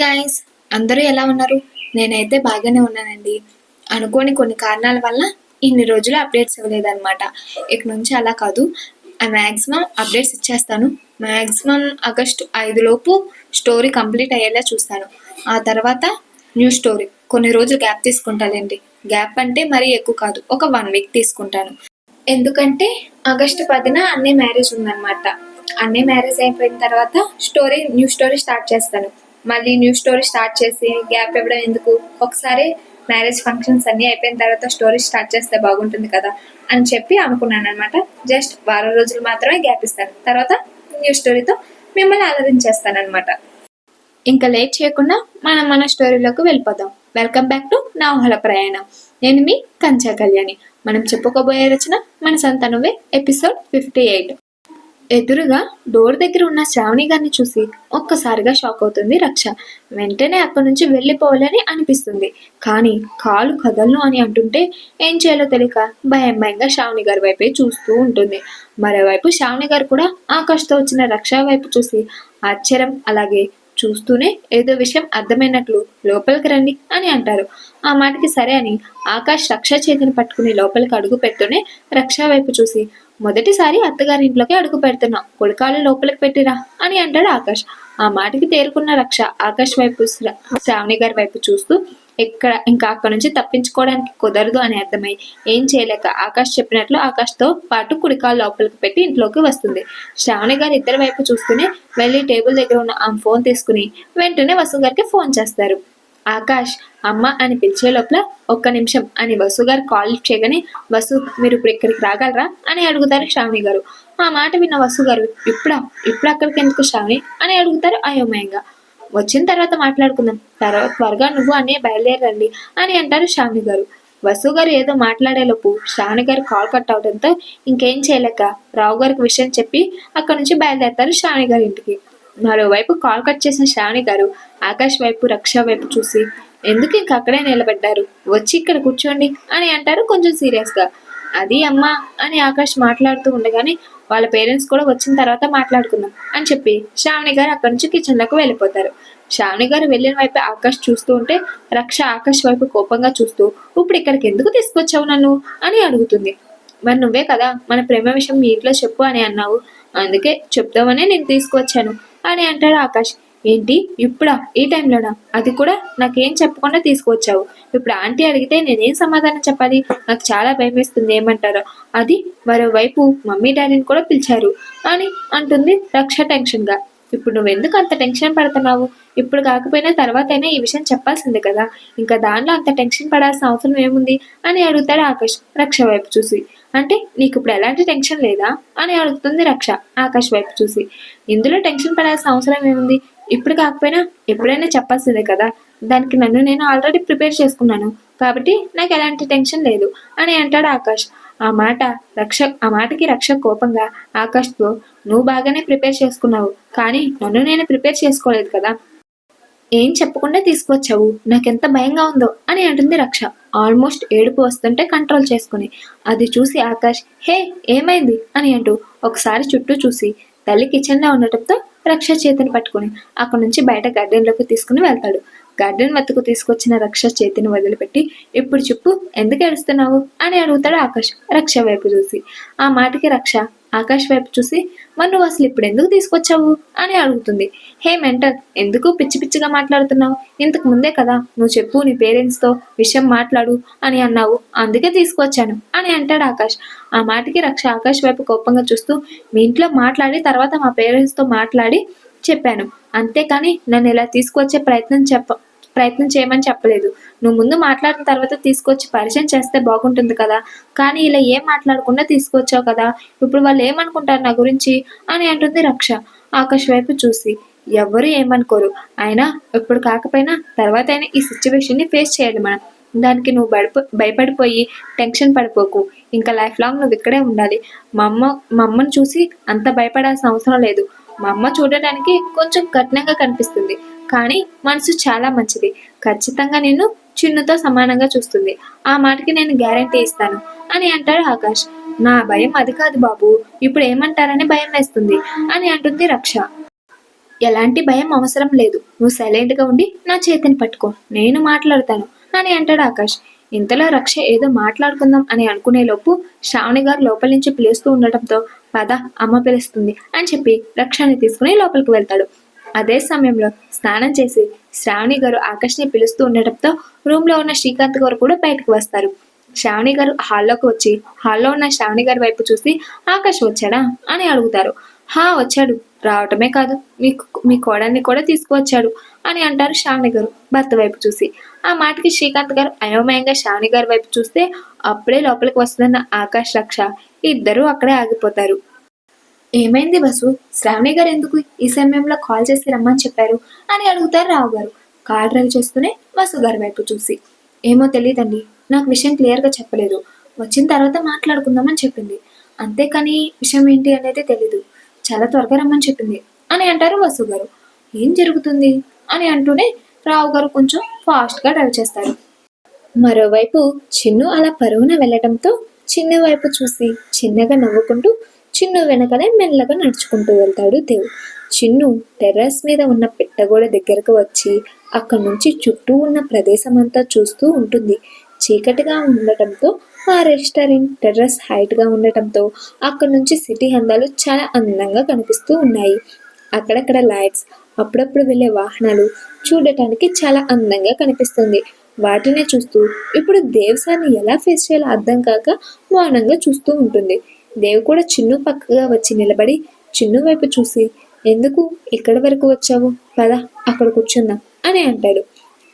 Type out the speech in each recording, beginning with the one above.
Guys అందరూ ఎలా ఉన్నారు? నేనైతే బాగానే ఉన్నానండి. అనుకోని కొన్ని కారణాల వల్ల ఇన్ని రోజులు అప్డేట్స్ ఇవ్వలేదన్నమాట. ఇక నుంచి అలా కాదు. మ్యాక్సిమం అప్డేట్స్ ఇచ్చేస్తాను. మ్యాక్సిమం ఆగస్ట్ ఐదు లోపు స్టోరీ కంప్లీట్ అయ్యేలా చూస్తాను. ఆ తర్వాత న్యూ స్టోరీ కొన్ని రోజులు గ్యాప్ తీసుకుంటానండి గ్యాప్ అంటే మరీ ఎక్కువ కాదు. ఒక వన్ వీక్ తీసుకుంటాను. ఎందుకంటే ఆగస్టు పదిన అన్నీ మ్యారేజ్ ఉందన్నమాట. అన్నీ మ్యారేజ్ అయిపోయిన తర్వాత స్టోరీ న్యూ స్టోరీ స్టార్ట్ చేస్తాను. మళ్ళీ న్యూ స్టోరీ స్టార్ట్ చేసి గ్యాప్ ఇవ్వడం ఎందుకు? ఒకసారి మ్యారేజ్ ఫంక్షన్స్ అన్నీ అయిపోయిన తర్వాత స్టోరీ స్టార్ట్ చేస్తే బాగుంటుంది కదా అని చెప్పి అనుకున్నాను అనమాట జస్ట్ వారం రోజులు మాత్రమే గ్యాప్ ఇస్తాను. తర్వాత న్యూ స్టోరీతో మిమ్మల్ని అలరించేస్తాను అనమాట ఇంకా లేట్ చేయకుండా మనం మన స్టోరీలోకి వెళ్ళిపోదాం. వెల్కమ్ బ్యాక్ టు నా ఊహల ప్రయాణం. నేను మీ కంచా కళ్యాణి. మనం చెప్పుకోబోయే రచన మన సంతనువే ఎపిసోడ్ ఫిఫ్టీ ఎయిట్. ఎదురుగా డోర్ దగ్గర ఉన్న శ్రావణి గారిని చూసి ఒక్కసారిగా షాక్ అవుతుంది రక్ష. వెంటనే అక్కడి నుంచి వెళ్ళిపోవాలని అనిపిస్తుంది. కానీ కాలు కదలను అని అంటుంటే ఏం చేయాలో తెలియక భయం భయంగా శ్రావణి గారి వైపే చూస్తూ ఉంటుంది. మరోవైపు శ్రావణి గారు కూడా ఆకాష్తో వచ్చిన రక్ష వైపు చూసి ఆశ్చర్యం అలాగే చూస్తూనే ఏదో విషయం అర్థమైనట్లు లోపలికి రండి అని అంటారు. ఆ మాటకి సరే అని ఆకాష్ రక్ష చేతిని పట్టుకుని లోపలికి అడుగు పెడుతూనే రక్ష వైపు చూసి మొదటిసారి అత్తగారి ఇంట్లోకి అడుగు పెడుతున్నా. కొడుకాలు లోపలికి పెట్టిరా అని అంటాడు ఆకాష్. ఆ మాటకి తేరుకున్న రక్ష ఆకాష్ వైపు శ్రావణి గారి వైపు చూస్తూ ఎక్కడ ఇంకా అక్కడ నుంచి తప్పించుకోవడానికి కుదరదు అని అర్థమై ఏం చేయలేక ఆకాష్ చెప్పినట్లు ఆకాష్తో పాటు కుడికాలు లోపలికి పెట్టి ఇంట్లోకి వస్తుంది. శ్రావణి గారు ఇద్దరి వైపు చూస్తూనే వెళ్ళి టేబుల్ దగ్గర ఉన్న ఆమె ఫోన్ తీసుకుని వెంటనే వసు గారికి ఫోన్ చేస్తారు. ఆకాష్ అమ్మ అని పిలిచే లోపల ఒక్క నిమిషం అని వసు గారు కాల్ చేయగానే వసు మీరు ఇప్పుడు ఇక్కడికి రాగలరా? అని అడుగుతారు శ్రావణి గారు. ఆ మాట విన్న వసు గారు ఇప్పుడా? ఇప్పుడు అక్కడికి ఎందుకు శ్రావణి? అని అడుగుతారు అయోమయంగా. వచ్చిన తర్వాత మాట్లాడుకుందాం. తర్వాత త్వరగా నువ్వు అనే బయలుదేరండి అని అంటారు శ్రావణి గారు. వసు గారు ఏదో మాట్లాడేలోపు శ్రావణి గారు కాల్ కట్ అవడంతో ఇంకేం చేయలేక? రావు గారికి విషయం చెప్పి అక్కడ నుంచి బయలుదేరతారు శ్రావణి గారి ఇంటికి. మరోవైపు కాల్ కట్ చేసిన శ్రావణి గారు ఆకాష్ వైపు రక్ష వైపు చూసి ఎందుకు ఇంక అక్కడే నిలబడ్డారు? వచ్చి ఇక్కడ కూర్చోండి అని అంటారు కొంచెం సీరియస్గా అది అమ్మా అని ఆకాష్ మాట్లాడుతూ ఉండగానే వాళ్ళ పేరెంట్స్ కూడా వచ్చిన తర్వాత మాట్లాడుకుందాం అని చెప్పి శ్రావణి గారు అక్కడి నుంచి కిచెన్లకు వెళ్ళిపోతారు. శ్రావణి గారు వెళ్ళిన వైపు ఆకాష్ చూస్తూ ఉంటే రక్ష ఆకాష్ వైపు కోపంగా చూస్తూ ఇప్పుడు ఇక్కడికి ఎందుకు తీసుకొచ్చావు నన్ను? అని అడుగుతుంది. మరి నువ్వే కదా మన ప్రేమ విషయం మీ ఇంట్లో చెప్పు అని అన్నావు. అందుకే చెప్తామనే నేను తీసుకొచ్చాను. అని అంటాడు ఆకాష్. ఏంటి? ఇప్పుడా? ఈ టైంలోనా? అది కూడా నాకేం చెప్పకుండా తీసుకొచ్చావు ఇప్పుడు ఆంటీ అడిగితే నేనేం సమాధానం చెప్పాలి? నాకు చాలా భయం వేస్తుంది ఏమంటారో? అది మరోవైపు మమ్మీ డాడీని కూడా పిలిచారు. అని అంటుంది రక్ష టెన్షన్గా. ఇప్పుడు నువ్వెందుకు అంత టెన్షన్ పడుతున్నావు? ఇప్పుడు కాకపోయినా తర్వాత అయినా ఈ విషయం చెప్పాల్సింది కదా. ఇంకా దానిలో అంత టెన్షన్ పడాల్సిన అవసరం ఏముంది? అని అడుగుతాడు ఆకాష్ రక్ష వైపు చూసి. అంటే నీకు ఇప్పుడు ఎలాంటి టెన్షన్ లేదా? అని అడుగుతుంది రక్ష ఆకాష్ వైపు చూసి. ఇందులో టెన్షన్ పడాల్సిన అవసరం ఏముంది? ఇప్పుడు కాకపోయినా ఎప్పుడైనా చెప్పాల్సిందే కదా. దానికి నన్ను నేను ఆల్రెడీ ప్రిపేర్ చేసుకున్నాను. కాబట్టి నాకు ఎలాంటి టెన్షన్ లేదు అని అంటాడు ఆకాష్. ఆ మాట రక్ష ఆ మాటకి రక్ష కోపంగా ఆకాష్తో నువ్వు బాగానే ప్రిపేర్ చేసుకున్నావు కానీ నన్ను నేను ప్రిపేర్ చేసుకోలేదు కదా. ఏం చెప్పకుండా తీసుకొచ్చావు నాకెంత భయంగా ఉందో అని అంటుంది రక్ష. ఆల్మోస్ట్ ఏడుపు వస్తుంటే కంట్రోల్ చేసుకుని అది చూసి ఆకాష్ హే ఏమైంది? అని అంటూ ఒకసారి చుట్టూ చూసి తల్లి కిచెన్లో ఉండటంతో రక్ష చేతిని పట్టుకుని అక్కడి నుంచి బయట గార్డెన్లోకి తీసుకుని వెళ్తాడు. గార్డెన్ వద్దకు తీసుకొచ్చిన రక్ష చేతిని వదిలిపెట్టి ఇప్పుడు చెప్పు ఎందుకు ఏడుస్తున్నావు? అని అడుగుతాడు ఆకాష్ రక్ష వైపు చూసి. ఆ మాటకి రక్ష ఆకాష్ వైపు చూసి మరి నువ్వు అసలు ఇప్పుడు ఎందుకు తీసుకొచ్చావు? అని అడుగుతుంది. హే మెంటల్ ఎందుకు పిచ్చి పిచ్చిగా మాట్లాడుతున్నావు? ఇంతకు ముందే కదా నువ్వు చెప్పు నీ పేరెంట్స్తో విషయం మాట్లాడు అని అన్నావు. అందుకే తీసుకొచ్చాను అని అంటాడు ఆకాష్. ఆ మాటకి రక్ష ఆకాష్ వైపు కోపంగా చూస్తూ మీ ఇంట్లో మాట్లాడి తర్వాత మా పేరెంట్స్తో మాట్లాడి చెప్పాను. అంతేకాని నన్ను ఇలా తీసుకొచ్చే ప్రయత్నం చెప్ప ప్రయత్నం చేయమని చెప్పలేదు. నువ్వు ముందు మాట్లాడిన తర్వాత తీసుకొచ్చి పరిచయం చేస్తే బాగుంటుంది కదా. కానీ ఇలా ఏం మాట్లాడకుండా తీసుకొచ్చావు కదా. ఇప్పుడు వాళ్ళు ఏమనుకుంటారు నా గురించి? అని అంటుంది రక్ష. ఆకాష్ వైపు చూసి ఎవ్వరు ఏమనుకోరు. అయినా ఇప్పుడు కాకపోయినా తర్వాత అయినా ఈ సిచ్యువేషన్ని ఫేస్ చేయాలి మనం దానికి నువ్వు భయప భయపడిపోయి టెన్షన్ పడిపోకు. ఇంకా లైఫ్ లాంగ్ నువ్వు ఇక్కడే ఉండాలి. మా అమ్మ మా అమ్మని చూసి అంత భయపడాల్సిన అవసరం లేదు. మా అమ్మ చూడడానికి కొంచెం కఠినంగా కనిపిస్తుంది. కానీ మనసు చాలా మంచిది. ఖచ్చితంగా నేను చిన్నుతో సమానంగా చూస్తుంది. ఆ మాటకి నేను గ్యారంటీ ఇస్తాను అని అంటాడు ఆకాష్. నా భయం అది కాదు బాబు. ఇప్పుడు ఏమంటారని భయం వేస్తుంది అని అంటుంది రక్ష. ఎలాంటి భయం అవసరం లేదు. నువ్వు సైలెంట్గా ఉండి నా చేతిని పట్టుకో. నేను మాట్లాడతాను అని అంటాడు ఆకాష్. ఇంతలో రక్ష ఏదో మాట్లాడుకుందాం అని అనుకునే లోపు శ్రావణి గారు లోపల నుంచి పిలుస్తూ ఉండటంతో పద అమ్మ పిలుస్తుంది అని చెప్పి రక్షని తీసుకుని లోపలికి వెళ్తాడు. అదే సమయంలో స్నానం చేసి శ్రావణి గారు ఆకాష్ని పిలుస్తూ ఉండటంతో రూమ్లో ఉన్న శ్రీకాంత్ గారు కూడా బయటకు వస్తారు. శ్రావణి గారు హాల్లోకి వచ్చి హాల్లో ఉన్న శ్రావణి గారి వైపు చూసి ఆకాష్ వచ్చాడా? అని అడుగుతారు. హా వచ్చాడు. రావటమే కాదు. మీ మీ కోడల్ని కూడా తీసుకువచ్చాడు అని అంటారు శ్రావణి గారు భర్త వైపు చూసి. ఆ మాటకి శ్రీకాంత్ గారు అయోమయంగా శ్రావణి గారి వైపు చూస్తే అప్పుడే లోపలికి వస్తున్న ఆకాష్ రక్ష ఇద్దరూ అక్కడే ఆగిపోతారు. ఏమైంది బసు? శ్రావణి గారు ఎందుకు ఈ సమయంలో కాల్ చేసి రమ్మని చెప్పారు? అని అడుగుతారు రావు గారు. కార్ డ్రైవ్ చేస్తూనే బసు గారి వైపు చూసి. ఏమో తెలియదండి నాకు విషయం క్లియర్గా చెప్పలేదు. వచ్చిన తర్వాత మాట్లాడుకుందామని చెప్పింది. అంతేకాని విషయం ఏంటి అనేది తెలీదు. చాలా త్వరగా రమ్మని చెప్పింది. అని అంటారు వసు గారు. ఏం జరుగుతుంది? అని అంటూనే రావు గారు కొంచెం ఫాస్ట్గా డ్రైవ్ చేస్తారు. మరోవైపు చిన్ను అలా పరుగున వెళ్ళడంతో చిన్న వైపు చూసి చిన్నగా నవ్వుకుంటూ చిన్ను వెనకనే మెల్లగా నడుచుకుంటూ వెళ్తాడు దేవ్ చిన్ను టెర్రస్ మీద ఉన్న పెట్టగోడ దగ్గరకు వచ్చి అక్కడి నుంచి చుట్టూ ఉన్న ప్రదేశం అంతా చూస్తూ ఉంటుంది. చీకటిగా ఉండటంతో ఆ రెస్టారెంట్ టెర్రస్ హైట్గా ఉండటంతో అక్కడి నుంచి సిటీ అందాలు చాలా అందంగా కనిపిస్తూ ఉన్నాయి. అక్కడక్కడ లైట్స్ అప్పుడప్పుడు వెళ్ళే వాహనాలు చూడటానికి చాలా అందంగా కనిపిస్తుంది. వాటినే చూస్తూ ఇప్పుడు దేవసాన్ని ఎలా ఫేస్ చేయాలో అర్థం కాక మౌనంగా చూస్తూ ఉంటుంది. దేవు కూడా చిన్ను పక్కగా వచ్చి నిలబడి చిన్ను వైపు చూసి ఎందుకు ఇక్కడి వరకు వచ్చావు? పద అక్కడ కూర్చుందాం? అని అంటాడు.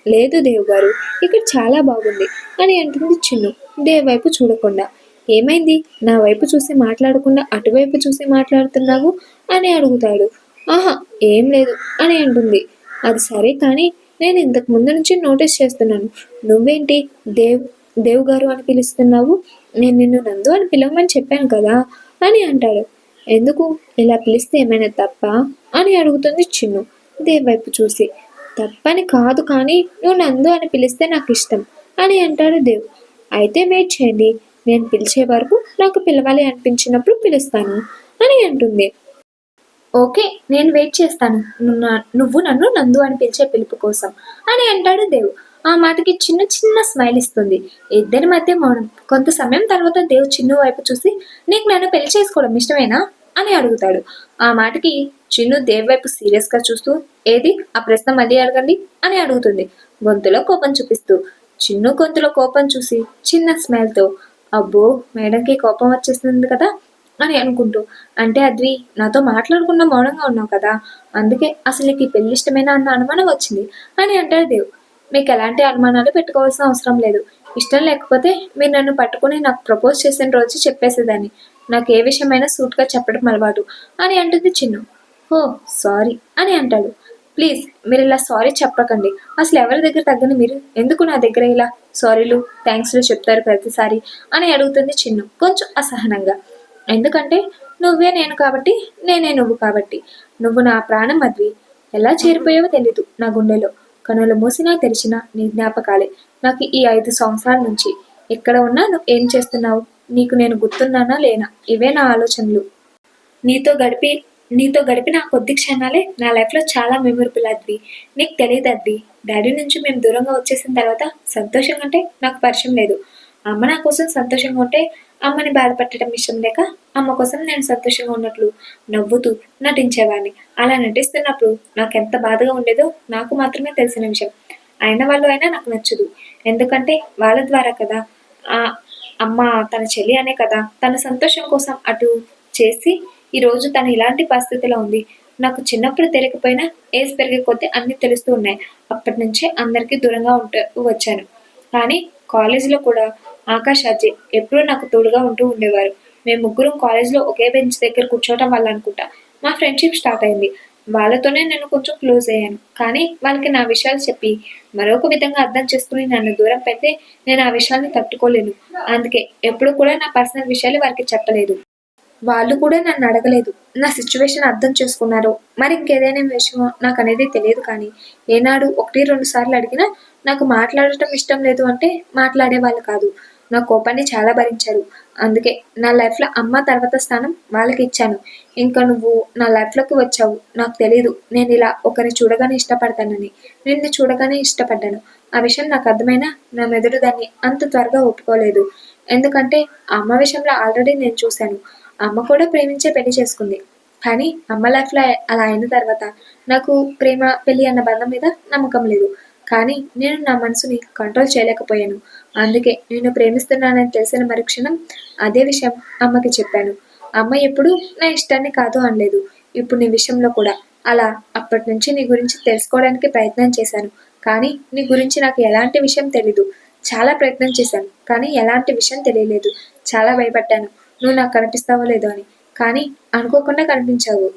లేదు దేవుగారు ఇక్కడ చాలా బాగుంది అని అంటుంది చిన్ను. దేవు వైపు చూడకుండా ఏమైంది? నా వైపు చూసి మాట్లాడకుండా అటువైపు చూసి మాట్లాడుతున్నావు? అని అడుగుతాడు. ఆహా ఏం లేదు అని అంటుంది. అది సరే కానీ నేను ఇంతకు ముందు నుంచి నోటీస్ చేస్తున్నాను. నువ్వేంటి? దేవ్ దేవ్ గారు అని పిలుస్తున్నావు? నేను నిన్ను నందు అని పిలవమని చెప్పాను కదా అని అంటాడు. ఎందుకు? ఇలా పిలిస్తే ఏమైనా తప్ప? అని అడుగుతుంది చిన్ను. దేవ్ వైపు చూసి? తప్పని కాదు కానీ నువ్వు నందు అని పిలిస్తే నాకు ఇష్టం అని అంటాడు దేవ్. అయితే వెయిట్ చేయండి. నేను పిలిచే వరకు నాకు పిలవాలి అనిపించినప్పుడు పిలుస్తాను అని అంటుంది. ఓకే నేను వెయిట్ చేస్తాను. నువ్వు నువ్వు నన్ను నందు అని పిలిచే పిలుపు కోసం అని అంటాడు దేవ్. ఆ మాటకి చిన్న చిన్న స్మైల్ ఇస్తుంది. ఇద్దరి మధ్య మౌనం కొంత సమయం తర్వాత దేవ్ చిన్ను వైపు చూసి నీకు నన్ను పెళ్ళి చేసుకోవడం ఇష్టమేనా? అని అడుగుతాడు. ఆ మాటకి చిన్ను దేవ్ వైపు సీరియస్గా చూస్తూ ఏది? ఆ ప్రశ్న మళ్ళీ అడగండి అని అడుగుతుంది. గొంతులో కోపం చూపిస్తూ చిన్ను గొంతులో కోపం చూసి చిన్న స్మైల్తో అబ్బో మేడంకి కోపం వచ్చేస్తుంది కదా అని అనుకుంటూ అంటే అద్వి నాతో మాట్లాడకుండా మౌనంగా ఉన్నావు కదా అందుకే అసలు నీకు ఈ పెళ్ళి ఇష్టమేనా? అన్న అనుమానం వచ్చింది అని అంటాడు దేవ్ మీకు ఎలాంటి అనుమానాలు పెట్టుకోవాల్సిన అవసరం లేదు. ఇష్టం లేకపోతే మీరు నన్ను పట్టుకుని నాకు ప్రపోజ్ చేసిన రోజు చెప్పేసేదాన్ని. నాకు ఏ విషయమైనా సూట్గా చెప్పడం అలవాటు. అని అంటుంది చిన్ను. ఓ సారీ అని అంటాడు. ప్లీజ్ మీరు ఇలా సారీ చెప్పకండి. అసలు ఎవరి దగ్గర తగ్గని మీరు? ఎందుకు నా దగ్గర ఇలా సారీలు థ్యాంక్స్లు చెప్తారు ప్రతిసారి? అని అడుగుతుంది చిన్ను కొంచెం అసహనంగా. ఎందుకంటే నువ్వే నేను కాబట్టి నేనే నువ్వు కాబట్టి. నువ్వు నా ప్రాణం అద్వి. ఎలా చేరిపోయావో తెలీదు నా గుండెలో. కనులు మూసినా తెరిచినా నీ జ్ఞాపకాలే. నాకు ఈ ఐదు సంవత్సరాల నుంచి ఎక్కడ ఉన్నా నువ్వు ఏం చేస్తున్నావు? నీకు నేను గుర్తున్నానా లేనా? ఇవే నా ఆలోచనలు. నీతో గడిపి నీతో గడిపిన కొద్ది క్షణాలే నా లైఫ్లో చాలా మెమొరబుల్ అద్వి. నీకు తెలియదు అద్వి డాడీ నుంచి మేము దూరంగా వచ్చేసిన తర్వాత సంతోషం అంటే నాకు పరిచయం లేదు. అమ్మ నా కోసం సంతోషంగా ఉంటే అమ్మని బాధపెట్టడం ఇష్టం లేక అమ్మ కోసం నేను సంతోషంగా ఉన్నట్లు నవ్వుతూ నటించేవాడిని. అలా నటిస్తున్నప్పుడు నాకు ఎంత బాధగా ఉండేదో నాకు మాత్రమే తెలిసిన విషయం. అయిన వాళ్ళు అయినా నాకు నచ్చదు. ఎందుకంటే వాళ్ళ ద్వారా కదా. ఆ అమ్మ తన చెల్లి అనే కదా. తన సంతోషం కోసం అటు చేసి ఈరోజు తను ఇలాంటి పరిస్థితిలో ఉంది. నాకు చిన్నప్పుడు తెలియకపోయినా ఏజ్ పెరిగే కొద్దీ అన్నీ తెలుస్తూ ఉన్నాయి. అప్పటి నుంచే అందరికీ దూరంగా ఉంటూ వచ్చాను. కానీ కాలేజీలో కూడా ఆకాష్ అజయ్ ఎప్పుడూ నాకు తోడుగా ఉంటూ ఉండేవారు. మేము ముగ్గురం కాలేజ్లో ఒకే బెంచ్ దగ్గర కూర్చోవటం వల్ల అనుకుంటా. మా ఫ్రెండ్షిప్ స్టార్ట్ అయింది. వాళ్ళతోనే నేను కొంచెం క్లోజ్ అయ్యాను. కానీ వాళ్ళకి నా విషయాలు చెప్పి మరొక విధంగా అర్థం చేసుకుని నన్ను దూరం పెడితే నేను ఆ విషయాల్ని తట్టుకోలేను. అందుకే ఎప్పుడు కూడా నా పర్సనల్ విషయాలు వారికి చెప్పలేదు. వాళ్ళు కూడా నన్ను అడగలేదు. నా సిచ్యువేషన్ అర్థం చేసుకున్నారు మరి ఇంకేదైనా విషయమో నాకు అనేది తెలియదు కానీ ఏనాడు ఒకటి రెండు సార్లు అడిగినా నాకు మాట్లాడటం ఇష్టం లేదు అంటే మాట్లాడే వాళ్ళు కాదు. నా కోపాన్ని చాలా భరించారు. అందుకే నా లైఫ్లో అమ్మ తర్వాత స్థానం వాళ్ళకి ఇచ్చాను ఇంకా నువ్వు నా లైఫ్లోకి వచ్చావు. నాకు తెలీదు. నేను ఇలా ఒకరిని చూడగానే ఇష్టపడతానని. నిన్ను చూడగానే ఇష్టపడ్డాను. ఆ విషయం నాకు అర్థమైనా నా మెదడు దాన్ని అంత త్వరగా ఒప్పుకోలేదు. ఎందుకంటే అమ్మ విషయంలో ఆల్రెడీ నేను చూశాను. అమ్మ కూడా ప్రేమించే పెళ్ళి చేసుకుంది. కానీ అమ్మ లైఫ్లో అలా అయిన తర్వాత నాకు ప్రేమ పెళ్ళి అన్న బంధం మీద నమ్మకం లేదు. కానీ నేను నా మనసుని కంట్రోల్ చేయలేకపోయాను. అందుకే నేను ప్రేమిస్తున్నానని తెలిసిన మరుక్షణం అదే విషయం అమ్మకి చెప్పాను. అమ్మ ఎప్పుడు నా ఇష్టాన్ని కాదు అనలేదు. ఇప్పుడు నీ విషయంలో కూడా. అలా అప్పటి నుంచి నీ గురించి తెలుసుకోవడానికి ప్రయత్నం చేశాను. కానీ నీ గురించి నాకు ఎలాంటి విషయం తెలీదు. చాలా ప్రయత్నం చేశాను. కానీ ఎలాంటి విషయం తెలియలేదు. చాలా భయపడ్డాను. నువ్వు నాకు కనిపిస్తావో లేదో అని. కానీ అనుకోకుండా కనిపించావు.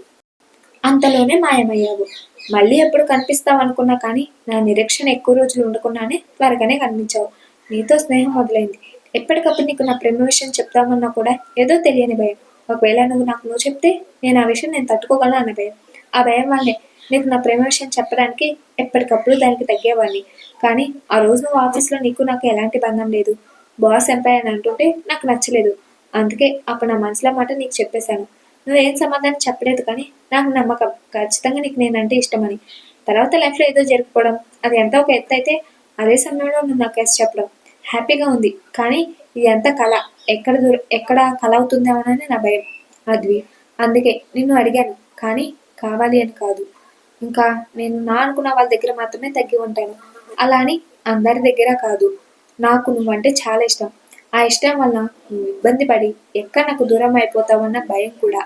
అంతలోనే మాయమయ్యావు. మళ్ళీ ఎప్పుడు కనిపిస్తావు అనుకున్నా కానీ నా నిరీక్షణ ఎక్కువ రోజులు ఉండకుండానే త్వరగానే కనిపించావు. నీతో స్నేహం మొదలైంది. ఎప్పటికప్పుడు నీకు నా ప్రేమ విషయం చెప్తామన్నా కూడా ఏదో తెలియని భయం. ఒకవేళ నువ్వు నాకు నువ్వు చెప్తే నేను ఆ విషయం నేను తట్టుకోగలను అనే భయం. ఆ భయం వల్లే నీకు నా ప్రేమ విషయం చెప్పడానికి ఎప్పటికప్పుడు దానికి తగ్గేవాడిని. కానీ ఆ రోజు నువ్వు ఆఫీస్లో నీకు నాకు ఎలాంటి బంధం లేదు. బాస్ ఎంపై అని అంటుంటే నాకు నచ్చలేదు. అందుకే అప్పుడు నా మనసులో మాట నీకు చెప్పేశాను. నువ్వేం సమాధానం చెప్పలేదు కానీ నాకు నమ్మకం. ఖచ్చితంగా నీకు నేనంటే ఇష్టమని. తర్వాత లైఫ్లో ఏదో జరుపుకోవడం. అది ఎంత ఒక ఎత్తు అయితే అదే సమయంలో నువ్వు నాకు ఎస్ చెప్పడం. హ్యాపీగా ఉంది. కానీ ఇది ఎంత కళ ఎక్కడ దూర ఎక్కడ కళ అవుతుందేమోనని నా భయం. అద్వి అందుకే నిన్ను అడిగాను. కానీ కావాలి అని కాదు. ఇంకా నేను నా అనుకున్న వాళ్ళ దగ్గర మాత్రమే తగ్గి ఉంటాను. అలా అని అందరి దగ్గర కాదు. నాకు నువ్వంటే చాలా ఇష్టం. ఆ ఇష్టం వల్ల నువ్వు ఇబ్బంది పడి ఎక్కడ నాకు దూరం అయిపోతావన్న భయం కూడా.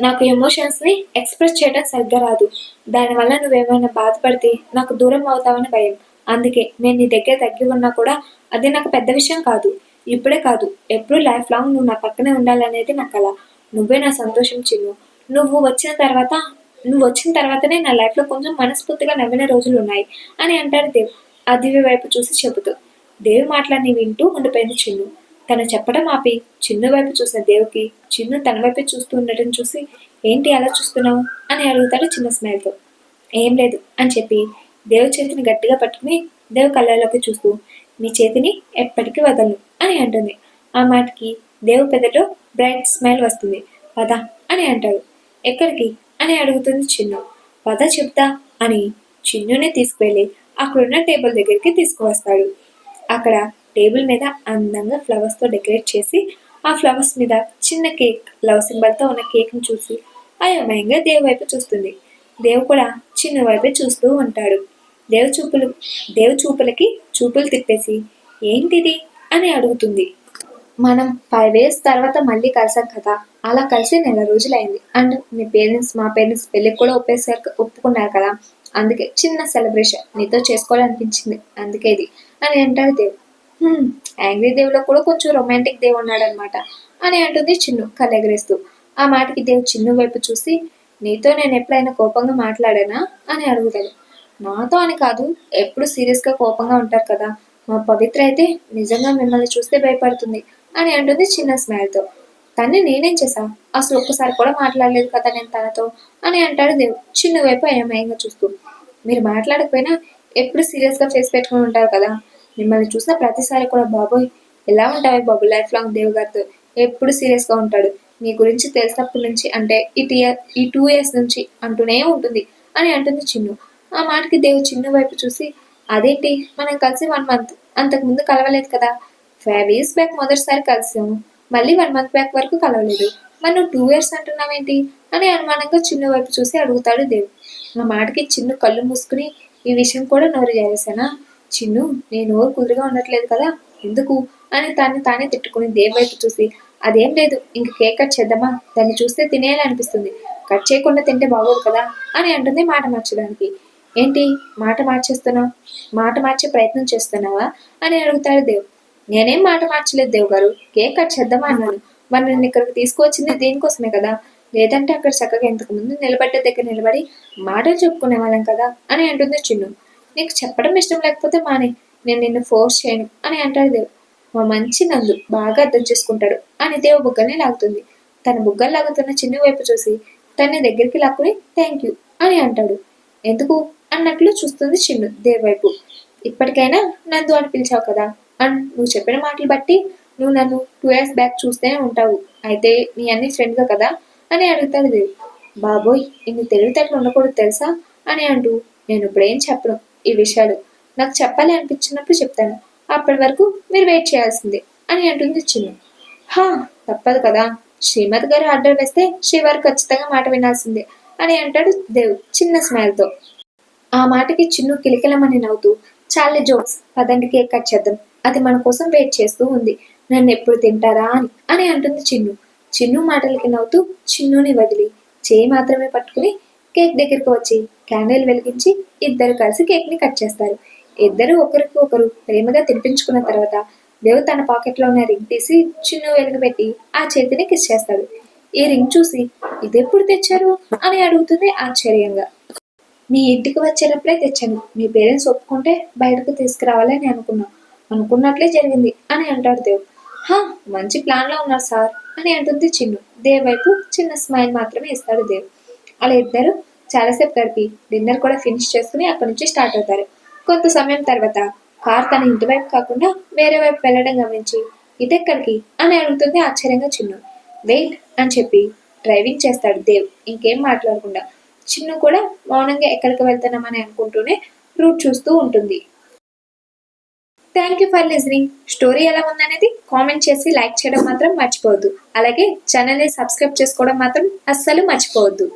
నాకు ఎమోషన్స్ని ఎక్స్ప్రెస్ చేయడం సరిగ్గా రాదు. దానివల్ల నువ్వేమైనా బాధపడితే నాకు దూరం అవుతావని భయం. అందుకే నేను నీ దగ్గర తగ్గి ఉన్నా కూడా అది నాకు పెద్ద విషయం కాదు. ఇప్పుడే కాదు ఎప్పుడు లైఫ్ లాంగ్ నువ్వు నా పక్కనే ఉండాలనేది నా కళ నువ్వే నా సంతోషం చిన్ను. నువ్వు వచ్చిన తర్వాత నువ్వు వచ్చిన తర్వాతనే నా లైఫ్లో కొంచెం మనస్ఫూర్తిగా నవ్విన రోజులు ఉన్నాయి అని అంటాడు దేవ్. ఆ దివ్య వైపు చూసి చెబుతూ దేవి మాటలన్నీ వింటూ ఉండిపోయింది చిన్ను. తను చెప్పడం ఆపి చిన్ను వైపు చూసిన దేవుకి చిన్ను తన వైపు చూస్తూ ఉండటం చూసి ఏంటి అలా చూస్తున్నావు? అని అడుగుతాడు చిన్న స్మైల్తో. ఏం లేదు అని చెప్పి దేవు చేతిని గట్టిగా పట్టుకుని దేవు కళ్ళలోకి చూస్తూ మీ చేతిని ఎప్పటికీ వదలను అని అంటుంది. ఆ మాటకి దేవు పెదలో బ్రైట్ స్మైల్ వస్తుంది. పద అని అంటాడు ఎక్కడికి? అని అడుగుతుంది చిన్ను. పద చెప్తా అని చిన్నుని తీసుకువెళ్ళి అక్కడున్న టేబుల్ దగ్గరికి తీసుకువస్తాడు. అక్కడ టేబుల్ మీద అందంగా ఫ్లవర్స్తో డెకరేట్ చేసి ఆ ఫ్లవర్స్ మీద చిన్న కేక్ లవ్ సింబల్తో ఉన్న కేక్ని చూసి అయోమయంగా దేవు వైపు చూస్తుంది. దేవు కూడా చిన్న వైపే చూస్తూ ఉంటాడు. దేవు చూపులు దేవు చూపులకి చూపులు తిప్పేసి ఏంటిది? అని అడుగుతుంది. మనం ఫైవ్ ఇయర్స్ తర్వాత మళ్ళీ కలిసాం కదా అలా కలిసి నెల రోజులైంది. అండ్ మీ పేరెంట్స్ మా పేరెంట్స్ పెళ్ళికి కూడా ఒప్పేసారు ఒప్పుకున్నారు కదా. అందుకే చిన్న సెలబ్రేషన్ నీతో చేసుకోవాలనిపించింది. అందుకే ఇది. అని అంటాడు దేవ్. యాంగ్రీ దేవులో కూడా కొంచెం రొమాంటిక్ దేవ్ ఉన్నాడనమాట అని అంటుంది చిన్ను కలెగరేస్తూ ఆ మాటకి దేవ్ చిన్ను వైపు చూసి నీతో నేను ఎప్పుడైనా కోపంగా మాట్లాడానా? అని అడుగుతాడు. మాతో అని కాదు ఎప్పుడు సీరియస్గా కోపంగా ఉంటారు కదా. మా పవిత్ర అయితే నిజంగా మిమ్మల్ని చూస్తే భయపడుతుంది అని అంటుంది చిన్న స్మైల్తో. తన్ని నేనేం చేశా? అసలు ఒక్కసారి కూడా మాట్లాడలేదు కదా నేను తనతో అని అంటాడు దేవ్. చిన్న వైపు అయమయంగా చూస్తూ. మీరు మాట్లాడకపోయినా ఎప్పుడు సీరియస్గా చేసి పెట్టుకుని ఉంటారు కదా. మిమ్మల్ని చూసిన ప్రతిసారి కూడా బాబోయ్ ఎలా ఉంటాయి బాబు లైఫ్ లాంగ్ దేవ్ గారితో? ఎప్పుడు సీరియస్గా ఉంటాడు? మీ గురించి తెలిసినప్పటి నుంచి అంటే ఈ ఇయర్ ఈ టూ ఇయర్స్ నుంచి అంటూనే ఉంటుంది అని అంటుంది చిన్ను. ఆ మాటకి దేవు చిన్ను వైపు చూసి అదేంటి? మనం కలిసి వన్ మంత్ అంతకు ముందు కలవలేదు కదా? ఫైవ్ ఇయర్స్ బ్యాక్ మొదటిసారి కలిసాము. మళ్ళీ వన్ మంత్ బ్యాక్ వరకు కలవలేదు. మరి నువ్వు టూ ఇయర్స్ అంటున్నావేంటి? అని అనుమానంగా చిన్ను వైపు చూసి అడుగుతాడు దేవు ఆ మాటకి చిన్ను కళ్ళు మూసుకుని ఈ విషయం కూడా నోరు చేసేసానా చిన్ను నేను నోరు కుదురుగా ఉండట్లేదు కదా? ఎందుకు? అని తాన్ని తానే తిట్టుకుని దేవు వైపు చూసి అదేం లేదు ఇంక కేక్ కట్ చేద్దామా? దాన్ని చూస్తే తినేయాలనిపిస్తుంది. కట్ చేయకుండా తింటే బాగోదు కదా? అని అంటుంది మాట మార్చడానికి. ఏంటి? మాట మార్చేస్తున్నావు? మాట మార్చే ప్రయత్నం చేస్తున్నావా? అని అడుగుతాడు దేవ్. నేనేం మాట మార్చలేదు దేవ్ గారు. కేక్ కట్ చేద్దామా అన్నాను. మరి నన్ను ఇక్కడికి తీసుకువచ్చింది దేనికోసమే కదా? లేదంటే అక్కడ చక్కగా ఇంతకు ముందు నిలబడ్డ దగ్గర నిలబడి మాటలు చెప్పుకునే వాళ్ళం కదా? అని అంటుంది చిన్ను. నీకు చెప్పడం ఇష్టం లేకపోతే మానే. నేను నిన్ను ఫోర్స్ చేయను అని అంటాడు దేవ్. మా మంచి నందు బాగా అర్థం చేసుకుంటాడు అని దేవ్ బుగ్గల్ని లాగుతుంది. తన బుగ్గలు లాగుతున్న చిన్ను వైపు చూసి తన దగ్గరికి లాక్కుని థ్యాంక్ యూ అని అంటాడు. ఎందుకు? అన్నట్లు చూస్తుంది చిన్ను. దేవ్ వైపు ఇప్పటికైనా నందు అని పిలిచావు కదా. అండ్ నువ్వు చెప్పిన మాటలు బట్టి నువ్వు నన్ను టూ ఇయర్స్ బ్యాక్ చూస్తూనే ఉంటావు. అయితే నీ అన్ని ఫ్రెండ్గా కదా? అని అడుగుతాడు దేవ్ బాబోయ్ ఇన్ని తెలివితేటలు ఉండకూడదు తెలుసా? అని అంటూ. నేను ఇప్పుడేం చెప్పను ఈ విషయాలు. నాకు చెప్పాలి అనిపించినప్పుడు చెప్తాను. అప్పటి వరకు మీరు వెయిట్ చేయాల్సిందే అని అంటుంది చిన్ను. హా తప్పదు కదా. శ్రీమతి గారు ఆర్డర్ వేస్తే శ్రీవారు ఖచ్చితంగా మాట వినాల్సిందే అని అంటాడు దేవ్ చిన్న స్మైల్తో. ఆ మాటకి చిన్ను కిలకిలమని నవ్వుతూ చాలే జోక్స్ పదండి కేక్ కట్ చేద్దాం. అది మన కోసం వెయిట్ చేస్తూ ఉంది. నన్ను ఎప్పుడు తింటారా అని అని అంటుంది చిన్ను. చిన్ను మాటలకి నవ్వుతూ చిన్నుని వదిలి చేయి మాత్రమే పట్టుకుని కేక్ దగ్గరికి వచ్చి క్యాండిల్ వెలిగించి ఇద్దరు కలిసి కేక్ని కట్ చేస్తారు. ఇద్దరు ఒకరికి ఒకరు ప్రేమగా తినిపించుకున్న తర్వాత దేవు తన పాకెట్లో ఉన్న రింగ్ తీసి చిన్ను వెలుగుపెట్టి ఆ చేతిని కిస్ చేస్తాడు. ఈ రింగ్ చూసి ఇదెప్పుడు తెచ్చారు? అని అడుగుతుంది ఆశ్చర్యంగా. మీ ఇంటికి వచ్చేటప్పుడే తెచ్చాను. మీ పేరెంట్స్ ఒప్పుకుంటే బయటకు తీసుకురావాలని అనుకున్నాం. అనుకున్నట్లే జరిగింది అని అంటాడు దేవ్ హా మంచి ప్లాన్లో ఉన్నారు సార్ అని అంటుంది చిన్ను. దేవ్ వైపు చిన్న స్మైల్ మాత్రమే ఇస్తాడు దేవ్ అలా ఇద్దరు చాలాసేపు గడిపి డిన్నర్ కూడా ఫినిష్ చేసుకుని అక్కడి నుంచి స్టార్ట్ అవుతారు. కొంత సమయం తర్వాత కార్ తన ఇంటి వైపు కాకుండా వేరే వైపు వెళ్ళడం గమనించి ఇదెక్కడికి? అని అడుగుతుంది ఆశ్చర్యంగా చిన్ను. వెయిట్ అని చెప్పి డ్రైవింగ్ చేస్తాడు దేవ్ ఇంకేం మాట్లాడకుండా చిన్ను కూడా మౌనంగా ఎక్కడికి వెళ్తున్నామని అనుకుంటూనే రూట్ చూస్తూ ఉంటుంది. Thank you for listening story ఎలా ఉందనేది కామెంట్ చేసి లైక్ చేయడం మాత్రం మర్చిపోవద్దు. అలాగే ఛానల్ని సబ్స్క్రైబ్ చేసుకోవడం మాత్రం అస్సలు మర్చిపోవద్దు.